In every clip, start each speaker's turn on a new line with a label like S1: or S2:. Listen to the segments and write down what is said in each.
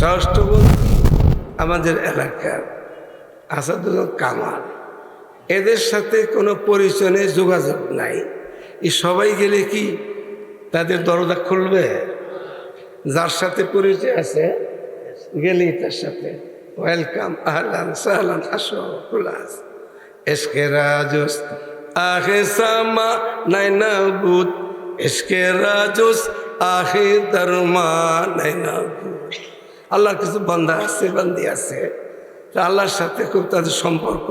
S1: স্বরাষ্ট্রমন্ত্রী আমাদের এলাকার আসাদুল কামাল। এদের সাথে কোনো পরিচয় নেই, যোগাযোগ নাই। এই সবাই গেলে কি তাদের দরজা খুলবে? যার সাথে পরিচয় আছে গেলেই তার সাথে। ওয়েলকাম আহলান সাহলান আসো খুলাস। এসকে রাজুস আহে সামা নাইনা বুত এসকে রাজুস আহে ধর্মা নাইনা বুত আল্লাহর কিছু বান্দা আছে, বান্দি আছে। তা আল্লাহর সাথে খুব তাদের সম্পর্ক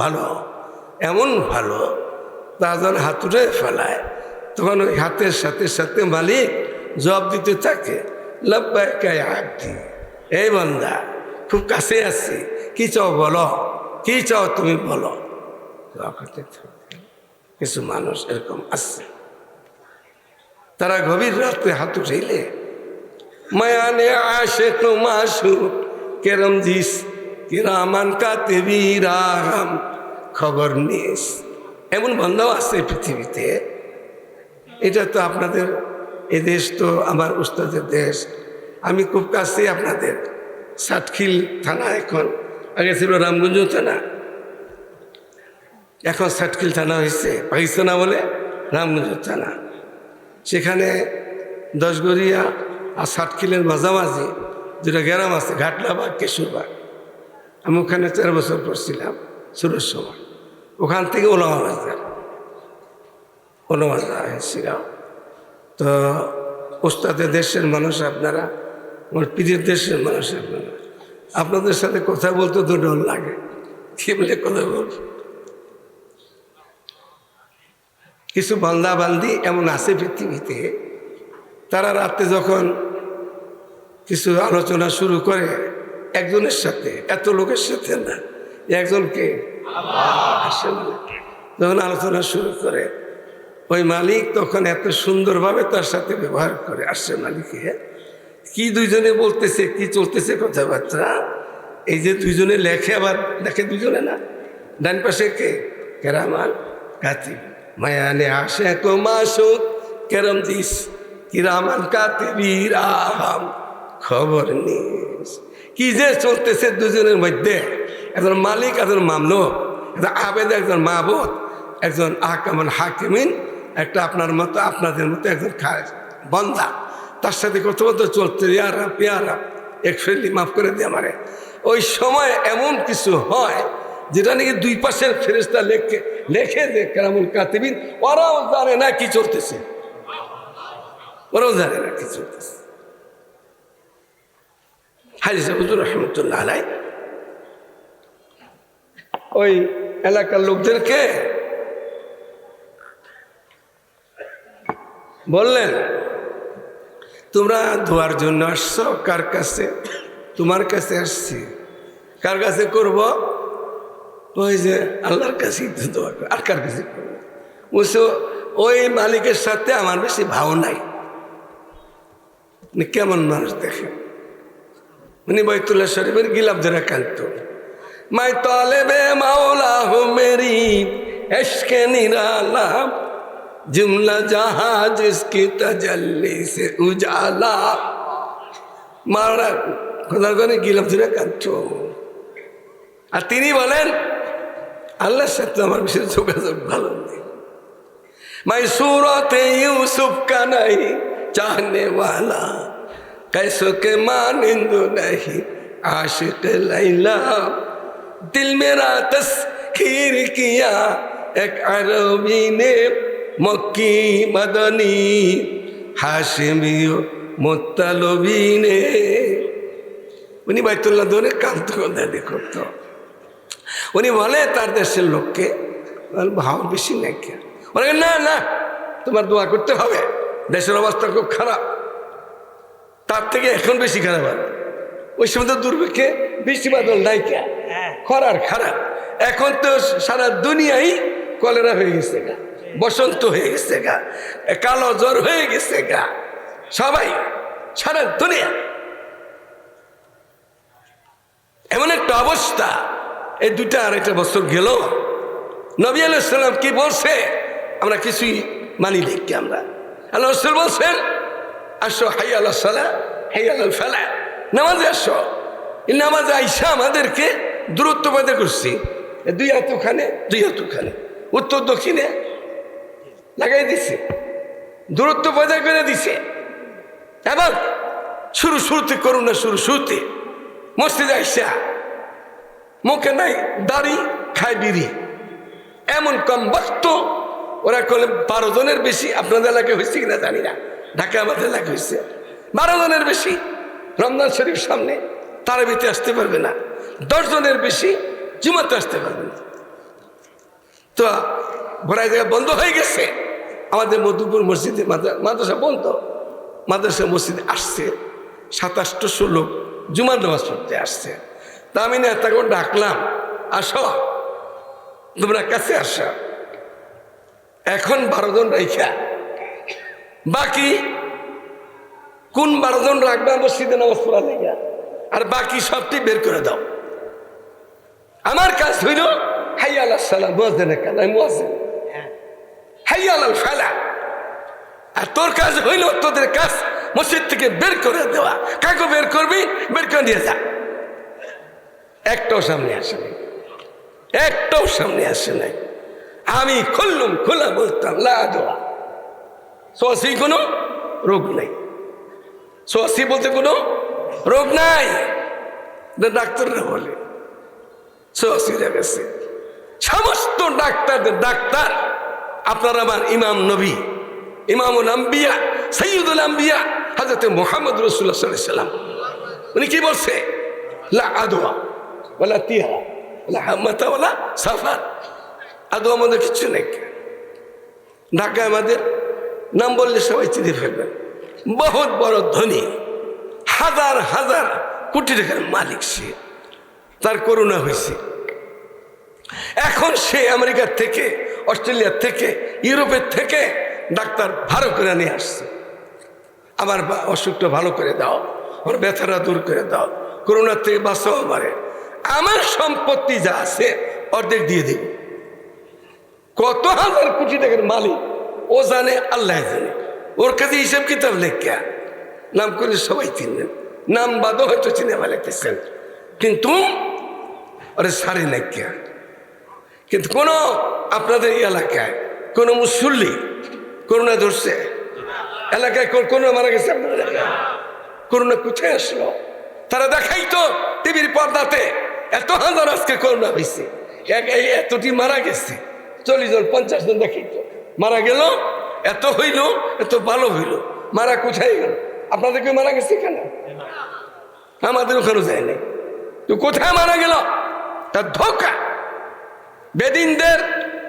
S1: ভালো। এমন ভালো, তা যখন হাতুড়ে ফেলায়, তখন ওই হাতের সাথে সাথে মালিক জবাব দিতে থাকে লব্বাই আব্দি, এই বান্দা, খুব কাছে আছি। কি চাও বলো? কি চাও তুমি বলো। কিছু মানুষ এরকম আছে। তারা গভীর রাতে হাত উঠাইলে মায়ানে আসে তো মাসু কেরম দিস কিরামান কাতেবি রাম খবর নিস। এমন বন্ধাও আছে পৃথিবীতে। এটা তো আপনাদের, এ দেশ তো আমার উস্তাদের দেশ। আমি খুব কাছে আপনাদের, সাতখিল থানা এখন। আগে ছিল রামগঞ্জ থানা। এখন সাতখিল থানা হয়েছে পাকিস্তানা বলে রামগঞ্জ থানা। সেখানে দশগড়িয়া আর ষাটকিলের মাঝামাঝি দুটা গ্রাম আছে ঘাটলাবাগ কেশুরবাগ আমি ওখানে চার বছর পড়ছিলাম, শুরুর সময়। ওখান থেকে ওলামা বাজার, ওলামা হয়েছিলাম তো ওস্তাদের দেশের মানুষ আপনারা, আমার পীরের দেশের মানুষ আপনারা, আপনাদের সাথে কথা বলতে তো ডর লাগে। কি বলে কথা বলব? কিছু বান্দা বান্দি এমন আছে পৃথিবীতে তারা রাতে যখন কিছু আলোচনা শুরু করে একজনের সাথে, এত লোকের সাথে না, একজনকে। যখন আলোচনা শুরু করে, ওই মালিক তখন এত সুন্দরভাবে তার সাথে ব্যবহার করে আসছে মালিকে, কি দুইজনে বলতেছে, কি চলতেছে কথাবার্তা? এই যে দুইজনে লেখে আবার লেখে দুজনে না? ডান পাশে কে? কেরামান কাতিব মায়ানে আসে কো মাসুক, কেরম দিস। কিরামান কাতিবির আহাম, খবর নিস। কি যে চলতেছে দুজনের মধ্যে। একজন মালিক, একজন মামলুক, একজন আবেদ, একজন মাহবুদ একজন আহকামান হাকিমিন, একটা আপনার মতো, আপনাদের মতো একজন খায় বন্দা। তার সাথে কথা বলতে চলতে ইয়ারা পেয়ারা এক ফেলি মাফ করে দিয়ে আমারে। ওই সময় এমন কিছু হয়, যেটা নাকি দুই পাশের ফেরেস্তা লেখে লেখে যে কেরামুল কাতিবিন, ওরাও জানে না কি চলতেছে। ওরাও জানে না কি হাজির রহমতুল্লাহ আলাই ওই এলাকার লোকদেরকে বললেন, তোমরা ধোয়ার জন্য আসছো? কার কাছে? তোমার কাছে আসছি। কার কাছে করব? ওই যে আল্লাহর কাছেই তো দোয়া আর কার কাছে করব? ওই মালিকের সাথে আমার বেশি ভাও নাই। উনি কেমন মানুষ দেখে উনি বৈতুল্লাহ শরীফের গিলাপ ধরে কান্ত মাই তলেবে মাওলা হো মেরি এশকে নিরালা जुमला जहां जिसकी तजल्ली से उजाला মারা খোদার করে গিলাম ধরে কাঁদছ আর তিনি বলেন আল্লাহর সাথে আমার বিশেষ যোগাযোগ ভালো নেই मैं सूरत यूसुफ का नहीं चाहने वाला कैसो के मानिंद नहीं आशिक लैला दिल मेरा तस्खीर किया एक अरबी ने मक्की मदनी हाशिमी मुत्तलबी ने উনি বাইতুল্লাহ ধরে কান্ত দাদি করতো উনি বলে তার দেশের লোককে বলে, ভাব বেশি নাই কে বলে না না তোমার দোয়া করতে হবে দেশের অবস্থা খুব খারাপ। তার থেকে এখন বেশি খারাপ ওই সময় তো দুর্ভিক্ষে বৃষ্টি বাদল নাই কে? খরার খারাপ। এখন তো সারা দুনিয়াই কলেরা হয়ে গেছে গা বসন্ত হয়ে গেছে গা কালো জ্বর হয়ে গেছে গা। সবাই সারা দুনিয়া। এমন একটা অবস্থা। এই দুটা আড়াইটা বছর গেল। নবী আলাইসাল্লাম কি বলছে? আমরা কিছুই মানি দেখি আমরা? আল্লাহ রসুল বলছেন, আসো, হাই আল্লাহ সালা হাই আল্লাহ ফেলা নামাজে আসো। এই নামাজে আইসা আমাদেরকে দূরত্ব পয়দা করছি। দুই হাত দুই হাত উত্তর, দক্ষিণে লাগাই দিছে। দূরত্ব পয়দা করে দিছে। এবং শুরু শুরুতে করুন না শুরু শুরুতে মসজিদে আইসা মুখে নাই, দাড়ি, খায় বিড়ি। এমন কম বক্ত ওরা করলে বারো জনের বেশি, আপনাদের এলাকায় হয়েছে কিনা জানি না। ঢাকা আমাদের এলাকায় হয়েছে। বারো জনের বেশি, রমজান শরীফ সামনে তারা ভিতরে আসতে পারবে না। দশ জনের বেশি, জুমাতে আসতে পারবে না। তো ভরাই জায়গা বন্ধ হয়ে গেছে। আমাদের মধুপুর মসজিদে মাদ্রাসা বন্ধ। মাদ্রাসা মসজিদে আসছে। সাতাশটো লোক জুমার নামাজ পড়তে আসছে। তা আমি না তাকে ডাকলাম, আসো, তোমরা কাছে আসো। এখন বারো জন রাইখা। বাকি কোন বারো জন রাখবে মসজিদে নামাজ পড়া লেগা। আর বাকি সবটি বের করে দাও। আমার কাজ হইল হাই আল্লাহ সালাম মোয়াজেনের কাজ আমি মোয়াজেন হাই আল্লাহ ফেলা। আর তোর কাজ হইল তোদের কাজ মসজিদ থেকে বের করে দেওয়া। কাকে বের করবি? বের করে দিয়ে যা। একটাও সামনে আসে নাই। একটাও সামনে আসে নাই। আমি খুললুম খোলা বলতাম লা দোয়া সোয়াশি কোনো রোগ নাই। সোয়াশি বলতে কোনো রোগ নাই। ডাক্তাররা বলে সোয়াশিরা গেছে। সমস্ত ডাক্তারদের ডাক্তার, আপনার আমার ইমাম নবী, ইমামুল আম্বিয়া, সৈয়দুল আম্বিয়া হাজরত মোহাম্মদ রসুল্লাহ সাল্লাম। উনি কি বলছে? লা আদোয়া ওলা তিয়া ওলা হাম্মাতা ওলা সাফার আদৌ আমাদের কিছু নেই। ঢাকা আমাদের নাম বললে সবাই চিনে ফেলবেন বহুত বড় ধনী, হাজার হাজার কোটি টাকার মালিক সে, তার করুণা হয়েছে। এখন সে আমেরিকার থেকে, অস্ট্রেলিয়ার থেকে, ইউরোপের থেকে ডাক্তার ভালো করে নিয়ে আসছে। আমার অসুখটা ভালো করে দাও, আমার ব্যথাটা দূর করে দাও করোনার থেকে বাঁচাও আমার সম্পত্তি যা আছে অর্ধেক দিয়ে দিব। কত হাজার কোটি টাকার মালিক? ও জানে, আল্লাহ জানে। ওর কাছে হিসাব কিতাব লেখা। নাম করে সবাই চিনলেন নাম বাদও হয়তো সিনেমা লিখতেছেন কিন্তু ওরে সারে লেখা কিন্তু কোন আপনাদের এলাকায়, কোন মুসল্লি করোনা ধরছে? এলাকায় করোনা মারা গেছে আপনাদের করোনা কোথায় আসলো? তারা দেখাই তো টিভির পর্দাতে, এত হাজার আজকে করোনা হয়েছে এতটি মারা গেছে। চল্লিশ জন, পঞ্চাশ জন দেখাই তো। মারা গেল, এত হইল, এত ভালো হইল। মারা কোথায় গেল? আপনাদের কেউ মারা গেছে কেন? আমাদের ওখানে যায় নাই। তো কোথায় মারা গেল? তার ধোকা। বেদিনদের,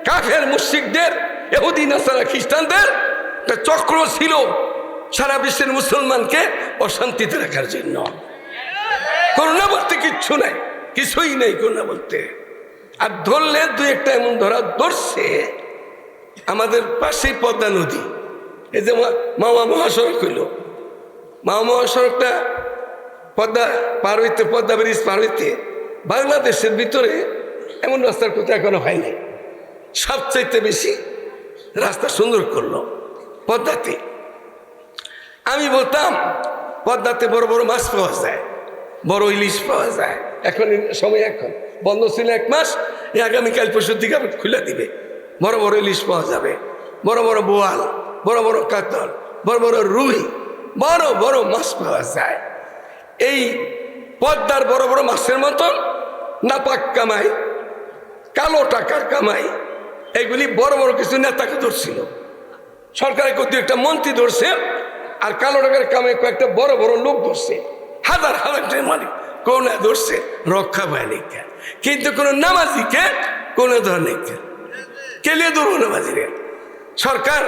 S1: কাফের মুশিকদের এহুদি নাসারা খ্রিস্টানদের একটা চক্র ছিল সারা বিশ্বের মুসলমানকে অশান্তিতে রাখার জন্য। করোনা বলতে কিচ্ছু নাই, কিছুই নেই করোনা বলতে। আর ধরলে দু একটা এমন ধরা ধরছে আমাদের পাশেই পদ্মা নদী। এই যে মামা মহাসড়ক হইল। মামা মহাসড়কটা পদ্মা পার হইতে, পদ্মা ব্রিজ পার হইতে বাংলাদেশের ভিতরে এমন রাস্তার কোথাও এখনও হয় নাই। সবচাইতে বেশি রাস্তা সুন্দর করল পদ্মাতে। আমি বলতাম, পদ্মাতে বড় বড় মাছ পাওয়া যায়, বড় ইলিশ পাওয়া যায়। এখন সময় এখন বন্ধ ছিল এক মাস, এই আগামীকাল পরশুর দিকে খুলে দিবে। বড় বড় ইলিশ পাওয়া যাবে, বড় বড় বোয়াল, বড় বড় কাতল, বড় বড় রুই, বড় বড় মাছ পাওয়া যায়। এই পদ্মার বড় বড় মাছের মতন নাপাক কামাই, কালো টাকার কামাই, এগুলি বড় বড় কিছু নেতাকে ধরছিল। সরকারের কর্তৃক একটা মন্ত্রী ধরছে, আর কালো টাকার কামাই কয়েকটা বড় বড় লোক ধরছে। হাজার হাজার মালিক কোন ধরছে, রক্ষা পায়নি কে। কিন্তু কোনো নামাজিকে কোনো ধরনের। কেলিয়ে ধরবো নামাজিরে? সরকার,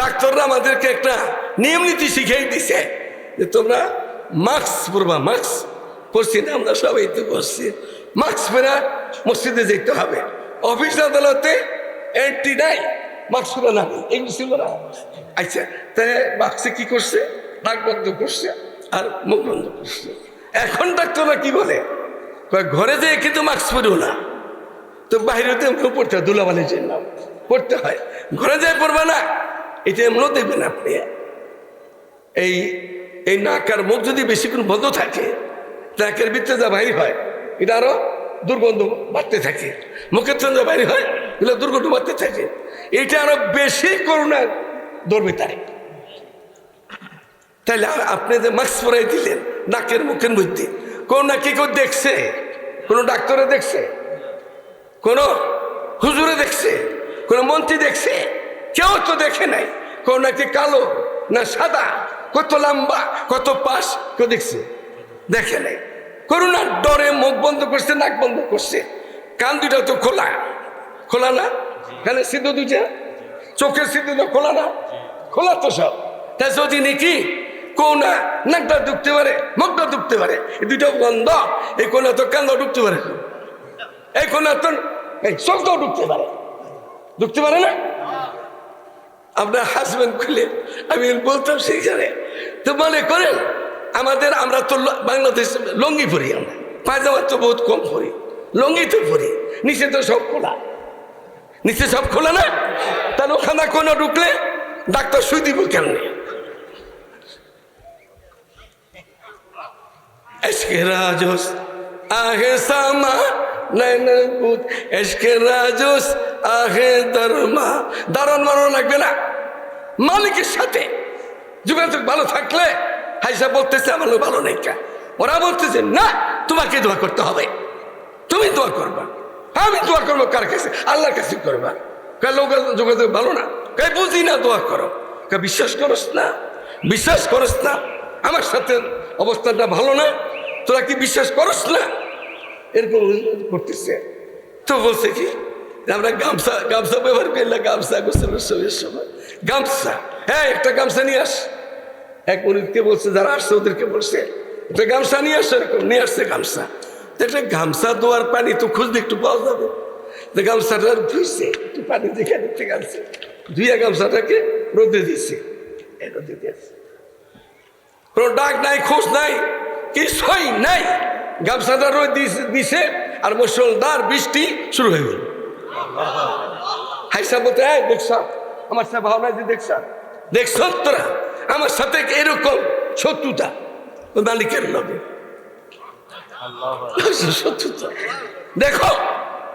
S1: ডাক্তাররা আমাদেরকে একটা নিয়ম নীতি শিখিয়ে দিছে যে তোমরা মাস্ক পরবা, মাস্ক পরছি না, আমরা সবাই তো পরছি। মাস্ক পরে মসজিদে যেতে হবে। অফিস আদালতে এন্ট্রি নাই, মাস্ক না এগুলো ছিল না আচ্ছা তাই মাস্কে কি করছে? নাক বন্ধ করছে আর মুখ বন্ধ করছে। এখন ডাক্তাররা কি বলে? ঘরে যেয়ে কিন্তু মাস্ক পরেও না। তো বাইরেতে এমন পড়তে হয় দুলাবালির জন্য পড়তে হয়। ঘরে যাই পড়বে না, এটা এমনও দেখবেন আপনি। এই এই নাক আর মুখ যদি বেশিক্ষণ বন্ধ থাকে, নাকের ভিতরে যা বাইর হয়, এটা আরও দুর্গন্ধ বাড়তে থাকে। মুখের চন্দ্র বাইর হয়, এগুলো দুর্গন্ধ বাড়তে থাকে। এটা আরও বেশি করোনা ধরবে তাই। তাইলে আ- আপনি যে মাস্ক পরাই দিলেন, নাকের মুখের মধ্যে কোন না কি কেউ দেখছে? কোনো ডাক্তারে দেখছে? কোনো হুজুরে দেখছে? কোনো মন্ত্রী দেখছে? কেউ তো দেখে নাই। কোন নাকি কালো, না সাদা, কত লম্বা, কত পাশ কেউ দেখছে? দেখে নাই। করোনার ডরে মুখ বন্ধ করছে, নাক বন্ধ করছে। কান দুটা তো খোলা। খোলা না? কানে সিদ্ধ দুটা চোখের সিদ্ধ খোলা না? খোলা তো সব। তাই যদি নাকি কোনা? নাকটা ঢুকতে পারে, মুখটা ঢুকতে পারে। দুটো বন্ধ এই কোনা তো কান্দা ঢুকতে পারে। এই কোনা তো এই চোখটাও ঢুকতে পারে। ঢুকতে পারে না? আপনার হাজবেন্ড খুলে আমি বলতাম সেইখানে তো মনে করেন, আমাদের আমরা তো বাংলাদেশ লঙ্গি পরি আমরা। পায়জামা তো বহুত কম পরি, লঙ্গি তো পরি, নিচে তো সব খোলা। নিচে সব খোলা না? তাহলে ওখানে কোনো ঢুকলে, ডাক্তার সুই দিব কেন কেমনে? এসকে রাজস, আহে সামা বুত এসকে রাজস, আহে ধর্মা দারণ মারণ লাগবে না? মালিকের সাথে। যোগাযোগ ভালো থাকলে, হাইসা বলতেছে, আমার লোক ভালো নেই। ওরা বলতেছে, না, তোমাকে দোয়া করতে হবে। তুমি দোয়া করবা। আমি দোয়া করব কার কাছে? আল্লাহর কাছে করবা। কা লোক যোগাযোগ ভালো না? কে বুঝি না, দোয়া করো। কা বিশ্বাস করস না, বিশ্বাস করস না। আমার সাথে অবস্থাটা ভালো না তোরা কি বিশ্বাস করস না? এরকম করতেছে। তো বলছে কি, আমরা গামছা গামছা ব্যবহার করলে গামছা গোসলের সময়ের সময়। গামছা হ্যাঁ একটা গামছা নিয়ে আস। এক মুরিদকে বলছে, যারা আসছে ওদেরকে বলছে, একটা গামছা নিয়ে আসছে এরকম নিয়ে আসছে গামছা। একটা গামছা দোয়ার পানি তো খুঁজলে একটু পাওয়া যাবে। গামছাটা ধুইছে, একটু পানি দেখে দেখতে গামছে। ধুইয়া গামছাটাকে রোদে এই রোদে দিয়েছে। কোনো ডাক নাই, খোঁজ নাই। কিছুই নাই। গামছাটা রোদ দিছে- আর মুসলদার বৃষ্টি শুরু হয়ে গেল। হাইসা বলতে দেখছ আমার সাথে ভাবনা যে দেখছ দেখছ তোরা আমার সাথে এরকম শত্রুতা। মালিকের লগে। শত্রুতা। দেখো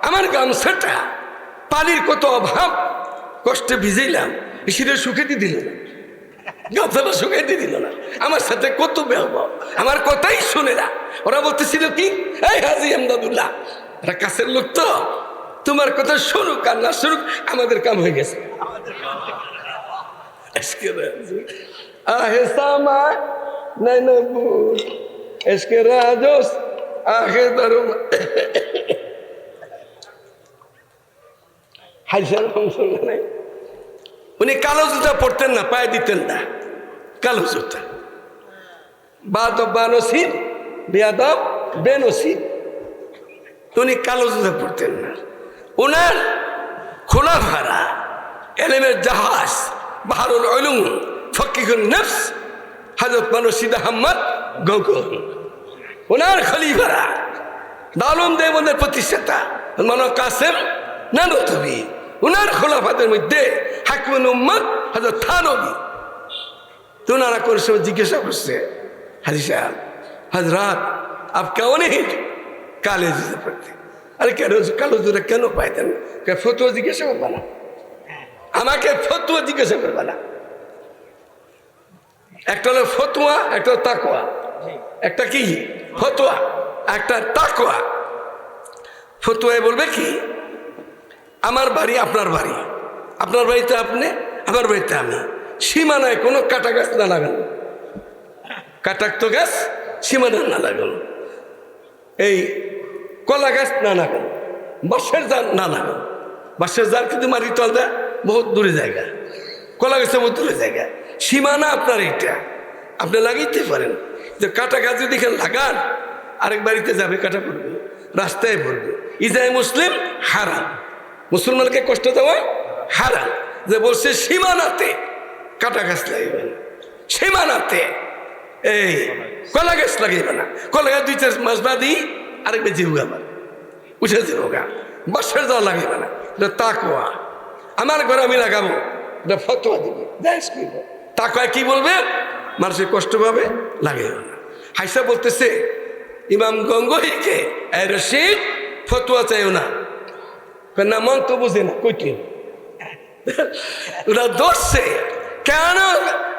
S1: আমার গামছাটা পানির কত অভাব। কষ্টে ভিজাইলাম সেটা শুকাইতে দিল গামছাটা শুকাইতে দিল না। আমার সাথে কত ব্যবহার। আমার কথাই শুনে না। ওরা বলতেছিল কি? এই হাজি আমদাদুল্লাহ এটা কাছের লোক তো। তোমার কথা শুনুক আর না শুনুক, আমাদের কাম হয়ে গেছে। সামা হাইসার অংশ নাই। উনি কালো জুতা পরতেন না, পায়ে দিতেন না। কালো জুতা। বাদব বানসিব বিয়াদব, বেনসিব। উনি কালো জুতা পরতেন না। ওনার খোলা ভাড়া এলেমের জাহাজ, বাহারুল অলুম ফকিকুল নফস হাজরত মানসিদ আহম্মদ গগন। ওনার খলিফারা, দালুম দেবনের প্রতিষ্ঠাতা মানো কাসেম নানতবি। ওনার খোলাফাতের মধ্যে হাকিমুল উম্মদ হাজর থানবি। তো ওনারা সব জিজ্ঞাসা করছে, হাজি সাহেব হজরাত আপ কেমন কালে জুতে পড়তে? আরে কেন কালো জুতা কেন পাইতেন? ফতুয়া জিজ্ঞাসা করবা না? আমাকে ফতুয়া জিজ্ঞাসা করবা না। একটা হলো ফতুয়া, একটা তাকোয়া একটা কি? ফতুয়া। একটা তাকোয়া ফতুয়ায় বলবে কি? আমার বাড়ি আপনার বাড়ি। আপনার বাড়িতে আপনি, আমার বাড়িতে আমি। সীমানায় কোনো কাটা গাছ না লাগানো। কাটাক্ত গাছ সীমানায় না লাগানো। এই কলা গাছ না লাগানো। বাঁশের জার না লাগানো। বাঁশের জার কিন্তু মারি তল দেয়, বহুত দূরে জায়গা। কলা গাছের বহুত দূরে জায়গা। সীমানা আপনার এটা আপনি লাগাইতে পারেন। যে কাটা গাছ যদি এখানে লাগান, আরেক বাড়িতে যাবে, কাটা পড়বে, রাস্তায় পড়বে। ইজাই মুসলিম হারাম। মুসলমানকে কষ্ট দেওয়া হারাম। যে বলছে, সীমানাতে কাটা গাছ লাগাইবেন সীমানাতে। এই, কলা গাছ লাগাইবে না। কলা গাছ দুই চার মাস বাদই আরেক বেঁচে হোক আবার উঠে যাব গা বাসার যাওয়া লাগাইবে না। এটা তাকুয়া আমার ঘরে আমি লাগাবো। এটা ফতোয়া দিব। দেশ করব তাকুয়া কি বলবে? মানুষের কষ্ট পাবে লাগাইবে না। হাইসা বলতেছে, ইমাম গঙ্গোহীকে রশিদ, ফতুয়া চাইও না। না মন তো বুঝে না কইটি ওরা ধরছে কেন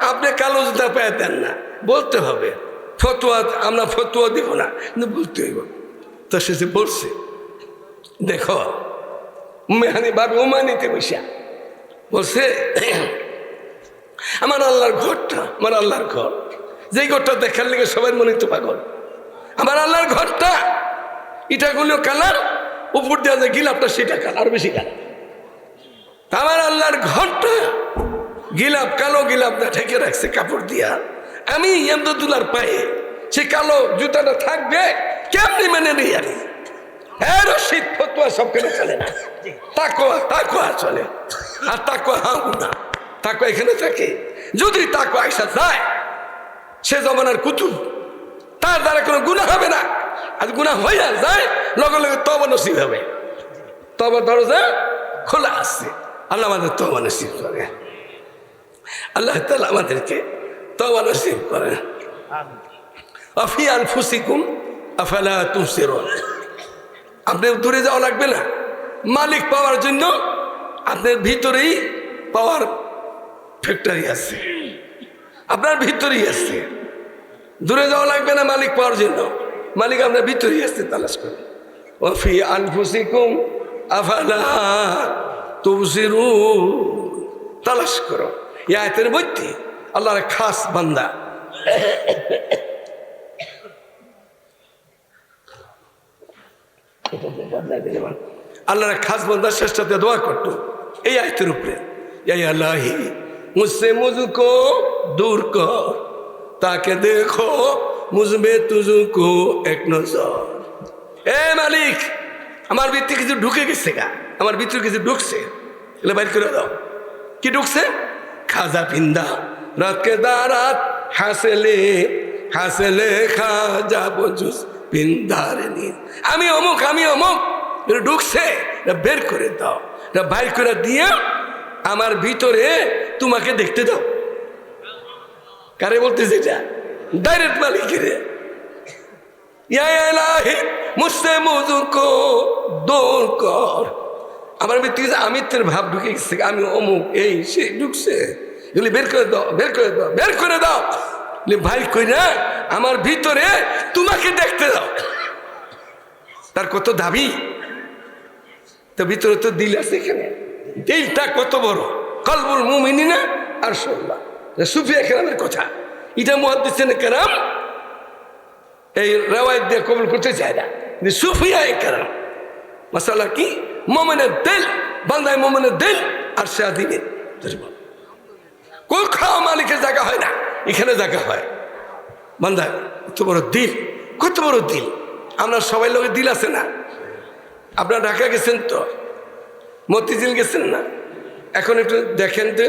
S1: আপনি কালো জুতা পেয়ে দেন না বলতে হবে ফতুয়া আমরা ফতুয়া দিব না কিন্তু বলতে হইব তো সে যে বলছে দেখো মেহানি ভাবে উমানিতে বসা বলছে আমার আল্লাহর ঘরটা আমার আল্লাহর ঘর যেই ঘরটা দেখার লেগে সবাই মনে তো পাগল আমার আল্লাহর ঘরটা ইটাগুলো কালার উপর দেওয়া যায় গিলাপটা, সেটা কাল আর বেশি কালার আমার আল্লাহর ঘরটা গিলাপ, কালো গিলাপটা ঠেকে রাখছে কাপড় দিয়া। আমি এমদুল্লার পায়ে সে কালো জুতাটা থাকবে, কেমনি মেনে নেই ফতুয়া সব চলে আর এখানে যদি যায়, সে জমানার কুতুব, তার দ্বারা কোনো গুণা হবে না। আর গুণা হইয়া যায় লগে লগে তবা নসিব হবে। তবা দরজা খোলা আসছে আল্লাহ আমাদের তবা নসিব করে। আল্লাহ তালা আমাদেরকে তবা নসিব করে। আফি আল ফুসিকুম আফালা তুসিরুন আপনি দূরে যাওয়া লাগবে না। মালিক পাওয়ার জন্য আপনার ভিতরেই পাওয়ার ফ্যাক্টরি আছে। আপনার ভিতরেই আছে। দূরে যাওয়া লাগবে না মালিক পাওয়ার জন্য। মালিক আমরা ভিতরেই আসতে তালাশ করি। ওফি আনফুসিকুম, আফালা তুসিরু তালাশ করো। ইয়াতের বইতে আল্লাহর খাস বান্দা। আল্লাহর খাস বান্দা চেষ্টাতে দোয়া করতো। এই আয়তের উপরে এই আল্লাহি মুসে মুজুকো দূর কর, তাকে দেখো মুজবে তুজুকো এক নজর। এ মালিক, আমার ভিতরে কিছু ঢুকে গেছে গা। আমার ভিতরে কিছু ঢুকছে। এগুলো বাইর করে দাও। কি ঢুকছে? খাজা পিন্দা। রাতকে দারাত হাসেলে হাসেলে খাজা বজুস পিন্দারে নিন আমি অমুক আমি অমুক। ঢুকছে, এটা বের করে দাও। এটা বাইর করে দিয়ে আমার ভিতরে তোমাকে দেখতে দাও। কারে বলতেছে এটা? ডাইরেক্ট মালিকের। মুসে মজুকো দোর কর। আমার ভিতরে আমিত্বের ভাব ঢুকে গেছে, আমি অমুক, এই, সে ঢুকছে। এগুলি বের করে দাও, বের করে দাও, বের করে দাও। ভাই কই না আমার ভিতরে তোমাকে দেখতে দাও। তার কত দাবি? তো ভিতরে তো দিল আছে এখানে। দিলটা কত বড়? কলবুল মুমিনি না আর সোল্লা সুফিয়া কেরামের কথা। এটা মহাদিসেন কেরাম। এই রেওয়ায়ত দিয়ে কবল করতে চায় না। সুফিয়া কেরাম। মশালা কি? মোমেনের দিল, বান্দায় মোমেনের দিল, আর শাহিনের কোন খাওয়া মালিকের জায়গা হয় না, এখানে জায়গা হয়। বান্দা কত বড় দিল, কত বড় দিল। আমরা সবাই লোকের দিল আছে না? আপনারা ঢাকা গেছেন তো? মতিঝিল গেছেন না? এখন একটু দেখেন তো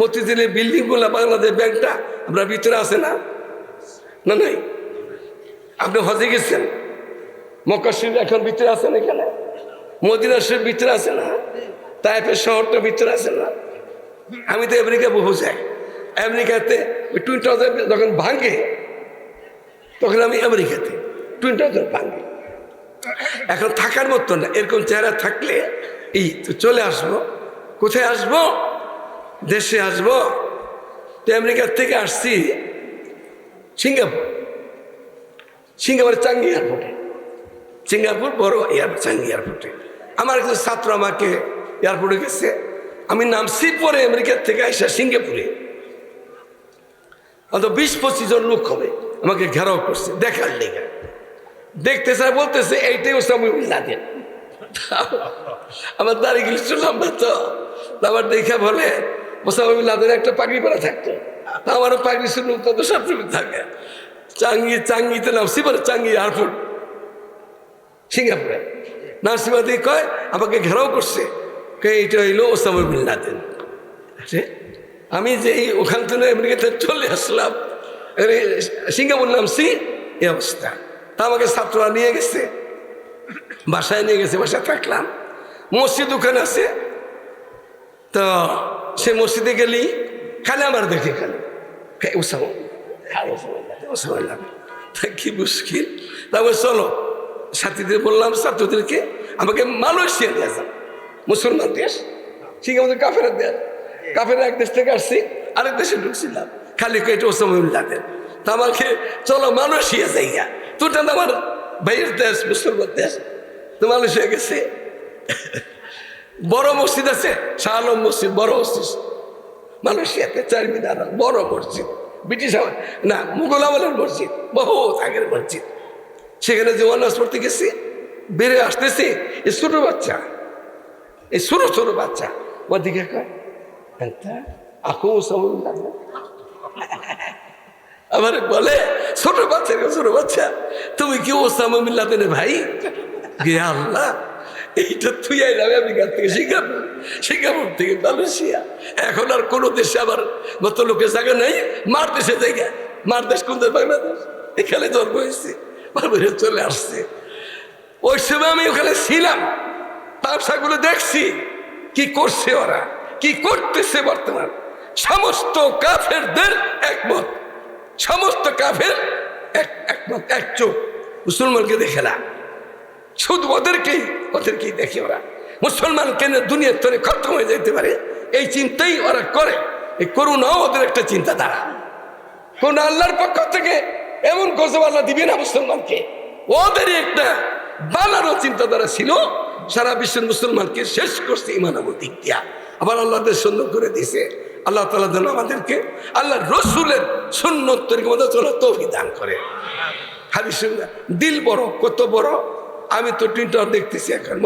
S1: মতিঝিলের বিল্ডিংগুলো বাংলাদেশ ব্যাংকটা আপনার ভিতরে আছে না? না নাই? আপনি হজে গেছেন? মক্কা শরীফ এখন ভিতরে আছেন এখানে? মদিনা শরীফ ভিতরে আছে না? তাইপের শহরটা ভিতরে আছে না? আমি তো আমেরিকা বহু যাই। আমেরিকাতে টুইন টাউজার যখন ভাঙে, তখন আমি আমেরিকাতে টুইন টাউজার ভাঙে। এখন থাকার মতো না, এরকম চেহারা থাকলে এই তো চলে আসব। কোথায় আসব? দেশে আসব, তো আমেরিকার থেকে আসছি সিঙ্গাপুর। সিঙ্গাপুর চাঙ্গি এয়ারপোর্টে। সিঙ্গাপুর বড় এয়ারপোর্ট চাঙ্গি এয়ারপোর্টে। আমার একজন ছাত্র আমাকে এয়ারপোর্টে গেছে। আমি নামছি পরে আমেরিকার থেকে আসা সিঙ্গাপুরে। অত বিশ পঁচিশ জন লোক হবে। আমাকে ঘেরাও করছে, দেখার লেগে। দেখতে স্যার বলতেছে, এইটাই ওসামি লাদেন আমার দাঁড়িয়ে গেলে লম্বা তো। আমার দেখে বলে ওসামি লাদেন একটা পাগড়ি পরা থাকতো। আমারও পাগড়ি শুনলাম তত সবসময় থাকে। চাঙ্গি, চাঙ্গিতে নামছি পরে চাঙ্গি এয়ারপোর্ট সিঙ্গাপুরে। নার্সিমা দিয়ে কয়, আমাকে ঘেরাও করছে। এইটা হইল ওসামা বিন লাদেন। আমি যে ওখান থেকে আমেরিকাতে চলে আসলাম সিঙ্গাপুর নামছি, এই অবস্থা। তা আমাকে ছাত্ররা নিয়ে গেছে। বাসায় নিয়ে গেছে, বাসায় থাকলাম। মসজিদ ওখানে আছে। তো সে মসজিদে গেলি, খালি আমার দেখে খালি। কি মুশকিল? তারপরে চলো। সাথীদের বললাম, ছাত্রদেরকে আমাকে মালয়েশিয়া নিয়ে যান মুসলমান দেশ। ঠিক আমাদের কাফের দেশ। কাফের এক দেশ থেকে আসছি, আরেক দেশে ঢুকছিলাম। খালি কেটে ওসামুল্লাদের তা আমাকে, চলো মালয়েশিয়া জায়গা তোটা আমার ভাইয়ের দেশ, মুসলমান দেশ, তো মালয়েশিয়া গেছে। বড় মসজিদ আছে শাহ আলম মসজিদ বড় মসজিদ। মালয়েশিয়াতে চার মিনার বড় মসজিদ। ব্রিটিশ আমল না মুঘল আমলের মসজিদ বহুত আগের মসজিদ। সেখানে যে ওয়ানাস পড়তে গেছি বেড়ে আসতেছে এই ছোট বাচ্চা এই ছোট ছোট বাচ্চা। কয় "এন্তা, আকু সময় লাগবে আমার বলে ছোট বাচ্চা ছোট বাচ্চা তুমি কি ওসামা মিল্লাদের ভাই? আল্লাহ এইটা তুই আইলাম আমেরিকা থেকে সিঙ্গাপুর সিঙ্গাপুর থেকে মালয়েশিয়া এখন আর কোনো দেশে আবার মত লোকের জায়গা নাই, মার দেশে জায়গা। মার দেশ কোন দেশ? বাংলাদেশ। এখানে জন্ম হয়েছে বাবার চলে আসছে। ওই সময় আমি ওখানে ছিলাম। ব্যবসাগুলো দেখছি, কি করছে ওরা? কি করতেছে বর্তমান? সমস্ত কাফেরদের একমত। সমস্ত কাফের এক একমত, এক চোখ। মুসলমানকে দেখে না। শুধু ওদেরকেই ওদেরকেই দেখে ওরা। মুসলমান কেন দুনিয়ার তরে খতম হয়ে যেতে পারে? এই চিন্তাই ওরা করে। এই করুণাও ওদের একটা চিন্তাধারা। কোন আল্লাহর পক্ষ থেকে এমন গজব আল্লাহ দিবে না মুসলমানকে? ওদেরই একটা বানানো চিন্তাধারা ছিল। সারা বিশ্বের মুসলমানকে শেষ করছে ইমান দিক দিয়া আবার আল্লাহদের সুন্দর করে দিছে আল্লাহ তালা যেন আমাদেরকে আল্লাহ রসুলের সুন্নত তরিকে মতো চলার তৌফিক দান করে। হাদিস দিল বড়, কত বড় আমি তো টুইটার দেখতেছি এখন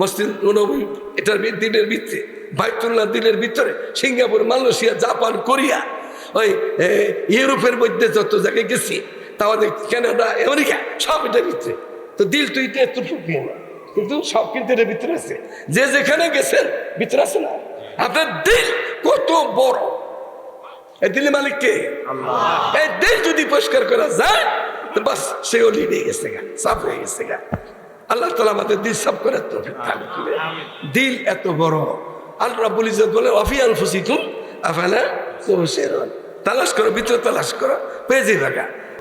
S1: মসজিদ- নবী এটার দিনের ভিতরে বাইতুল্লাহ দিনের ভিতরে সিঙ্গাপুর মালয়েশিয়া জাপান কোরিয়া ওই ইউরোপের মধ্যে যত জায়গায় গেছি তাহলে কানাডা আমেরিকা সব এটার ভিতরে। তো দিল তো এটা এত না কিন্তু সব কিন্তু এটার ভিতরে আছে। যে যেখানে গেছেন ভিতরে আছে না? আপনার দিল কত বড়। এই দিলে মালিক কে? এই দিল যদি পরিষ্কার করা যায় তো বাস সে অলি নিয়ে গেছে গা সাফ হয়ে গেছে গা। আল্লাহ তালা আমাদের দিল সাফ করে দিল এত বড়। আল্লাহ বলি যে বলে অফিয়ান ফুসিকুম আফালা তালাশ করো, ভিতরে তালাশ করো পেয়ে যাবে